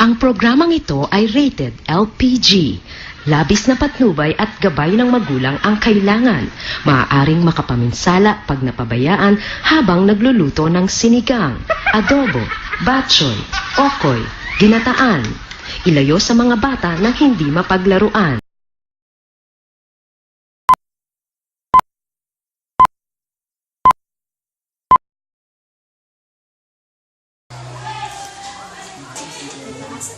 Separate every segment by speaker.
Speaker 1: Ang programang ito ay rated LPG. Labis na patnubay at gabay ng magulang ang kailangan. Maaaring makapaminsala pag napabayaan habang nagluluto ng sinigang, adobo, batchoy, okoy, ginataan. Ilayo sa mga bata na hindi mapaglaruan.
Speaker 2: Why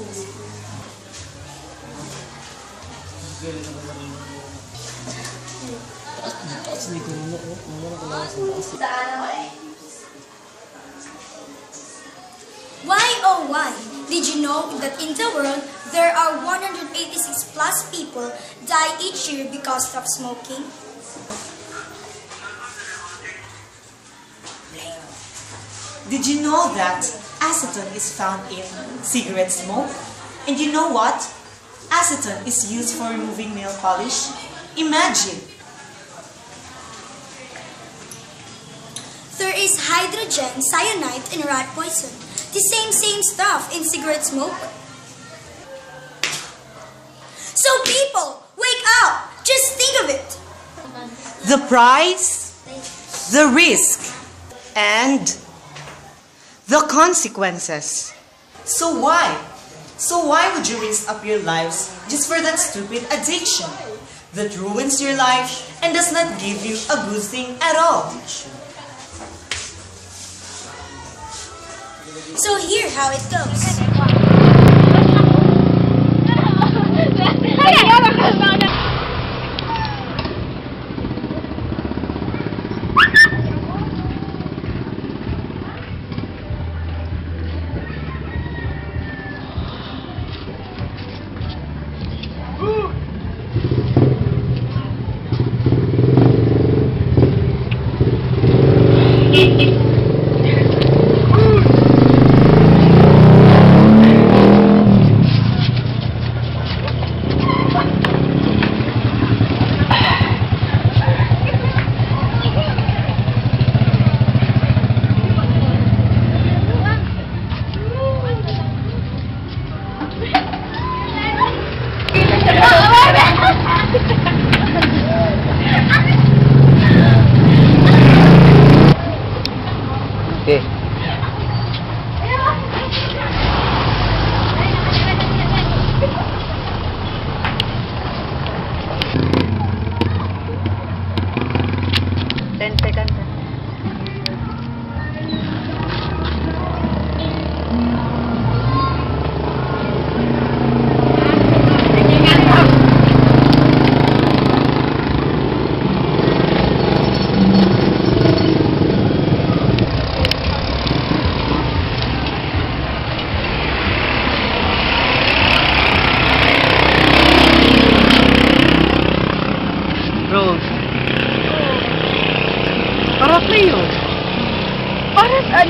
Speaker 2: oh why? Did you know that in the world there are 186 plus people die each year because of smoking?
Speaker 3: Did you know that acetone is found in cigarette smoke? And you know what? Acetone is used for removing nail polish. Imagine!
Speaker 2: There is hydrogen cyanide in rat poison. The same same stuff in cigarette smoke. So people, wake up! Just think of it.
Speaker 3: The price, the risk, and the consequences. So why? So why would you risk up your lives just for that stupid addiction that ruins your life and does not give you a good thing at all?
Speaker 2: So here how it goes.
Speaker 4: Sí.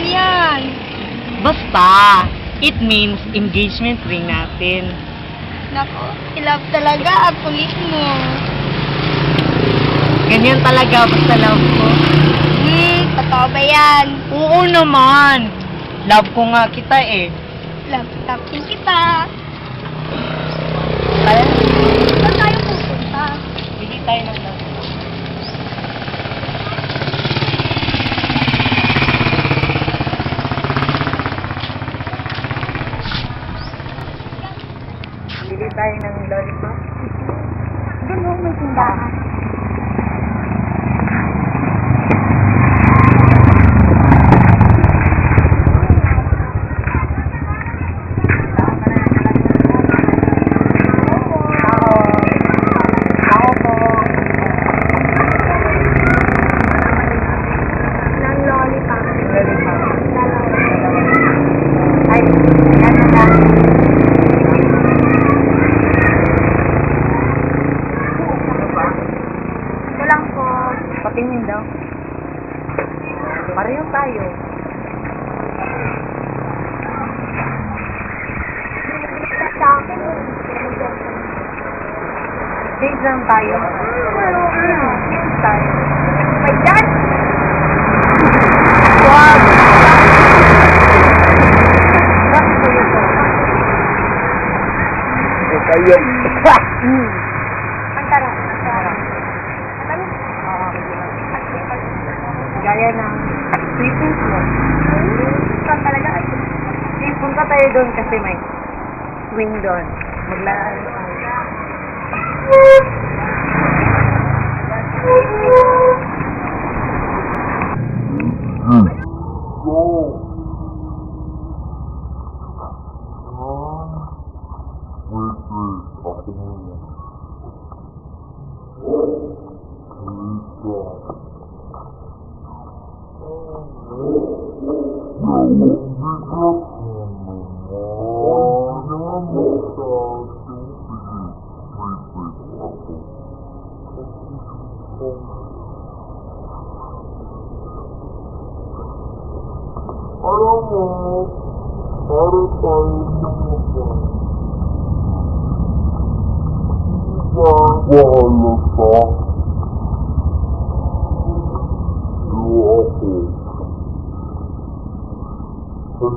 Speaker 4: Yan?
Speaker 5: Basta, it means engagement ring natin.
Speaker 4: Nako, ilap talaga. Ang kulit mo.
Speaker 5: Ganyan talaga basta love ko.
Speaker 4: Hmm, totoo ba yan?
Speaker 5: Oo naman. Love ko nga kita eh.
Speaker 4: Love tapin kita.
Speaker 5: Kaya,
Speaker 4: Saan tayo pupunta?
Speaker 5: bili tayo ng love. Bili tayo ng lollipop.
Speaker 4: Doon mo may tindahan. Ng lollipop. Ay, ano na? Ito lang po.
Speaker 5: Patingin daw. Pareho tayo.
Speaker 4: Sa akin,
Speaker 5: Date lang tayo.
Speaker 4: tayo. My!
Speaker 5: Wag!
Speaker 6: Kayo.
Speaker 4: Ang tarong. Ang tarong. Matamis?
Speaker 5: Gaya ng sweetness mo.
Speaker 4: Saan talaga? Ay,
Speaker 5: Sige, punta tayo doon kasi may swing doon. Maglaan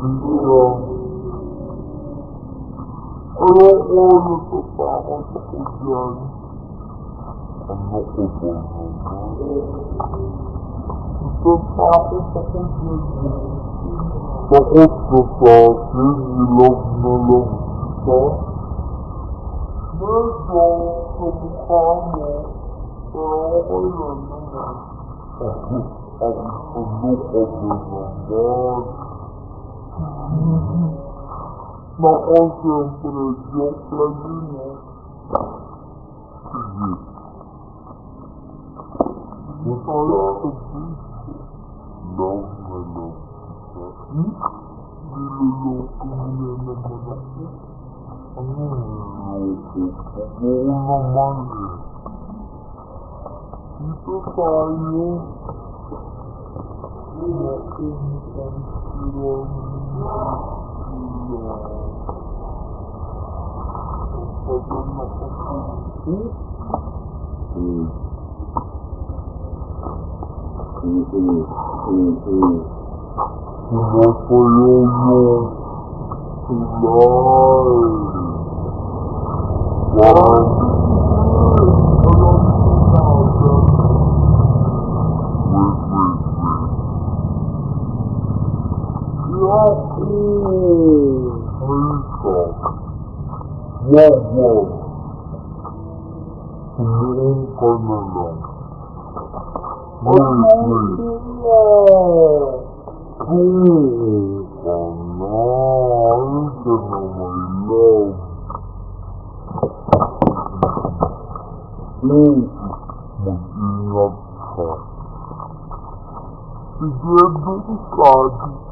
Speaker 6: amigo. I don't want to follow again. I'm not going to The Father that I gave. The hope to me love, no love, God. There's no from karma, but I always remember. I hope I'm from no other. ma anche un pregio plagino. Sì. Allora dice, non me lo dica, dillo come ne manano, non lo buona mani. Tutto fai io, una comunicazione. Wow. Wow, Piniin ko na lang. Wait, wait. Piniin ko na. Ayun ka na, my love. Please, mag-ingat ka. Together, God.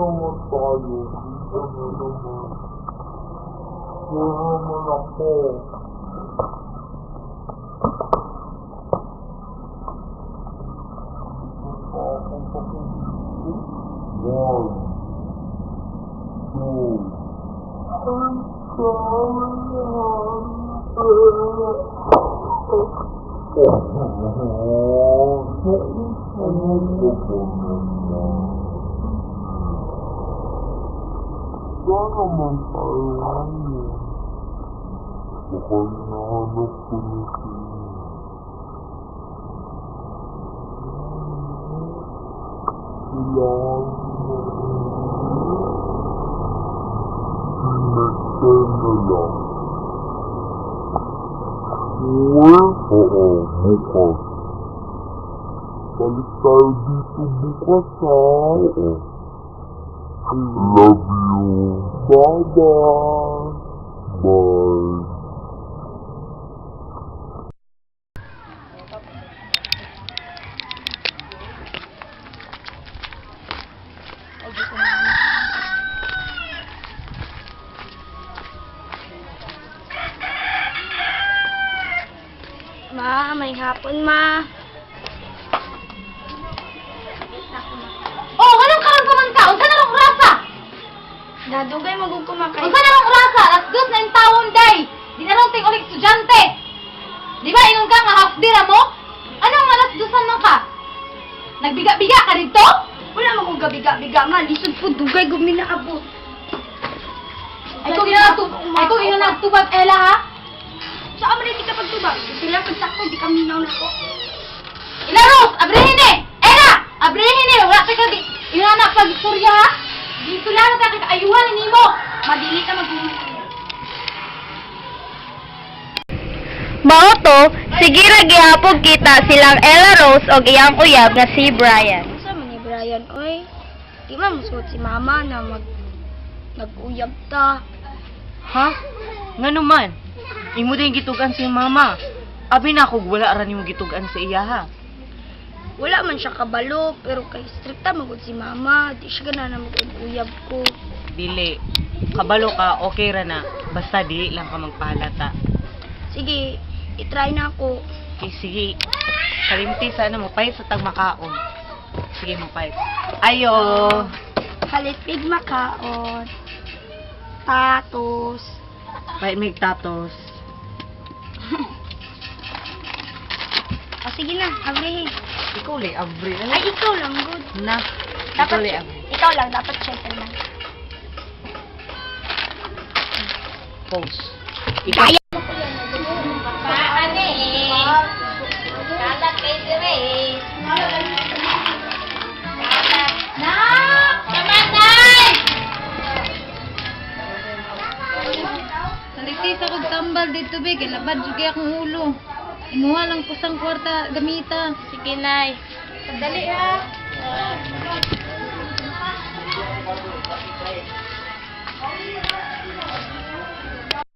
Speaker 6: yon sa yon, yon yon yon, yon yon yon apor, Solomon falando. O reinado prometido. Metanoia. Ué? Oh, oh, Bucas. Ele saiu disso, Bucas. Oh, oh. Love you. Bye-bye. Bye.
Speaker 4: Ma, may hapon, ma. Nadugay magug kumakay.
Speaker 7: Unsa na rong rasa? Alas dos na yung taon, day. Di na rong ting ulit estudyante. Di ba, ingon ka nga half day ra mo? Anong alas dosan man ka? Nagbiga-biga ka dito?
Speaker 4: Wala magug gabiga-biga, ma. Lisod po, dugay gumi na abot.
Speaker 7: Ay, kung ina nagtubag, ay, ina nagtubag, Ella, ha?
Speaker 4: Sa amin di ka pagtubag. Sila pagsakto, di kami naw na ko.
Speaker 7: Ilaros, abrihin eh! Ella! Abrihin eh! Wala tayo di... Ina na pag-istorya, ha? Dito lang tayo kakaayuhan ni mo.
Speaker 4: Madili ka mag
Speaker 8: Maoto, sige ra gihapon kita silang Ella Rose og iyang uyab nga si Brian.
Speaker 4: Sa man ni Brian, oy. Di man musuot si mama na mag nag-uyab ta.
Speaker 9: Ha? Nga naman. Imo din gitugan si mama. Abi na ako wala ra nimo gitugan sa iya ha.
Speaker 4: Wala man siya kabalo, pero kay strikta magud si mama. Di siya gana na mag-uyab ko.
Speaker 9: Dili. Kabalo ka, okay ra na. Basta dili lang ka magpahalata.
Speaker 4: Sige, itry na ako.
Speaker 9: Okay, sige. Kalimti sana mo pay sa tag makaon. Sige mo pay. Ayo.
Speaker 4: Halitpig makaon. Tatos.
Speaker 9: Pay mig tatos.
Speaker 4: O sige na, abrihin.
Speaker 9: Ikaw li abri.
Speaker 4: Ay, ikaw lang, good.
Speaker 9: na.
Speaker 4: Dapat,
Speaker 9: Ikaw li abri.
Speaker 4: ikaw lang, dapat gentleman.
Speaker 9: Pose. Ikaw.
Speaker 7: Paano eh? Kalat kay dire.
Speaker 10: Nalikis ako tambal dito be, kay labad juga akong ulo. Imuha lang pusang kwarta gamita.
Speaker 8: Sige nay.
Speaker 7: Sandali ha.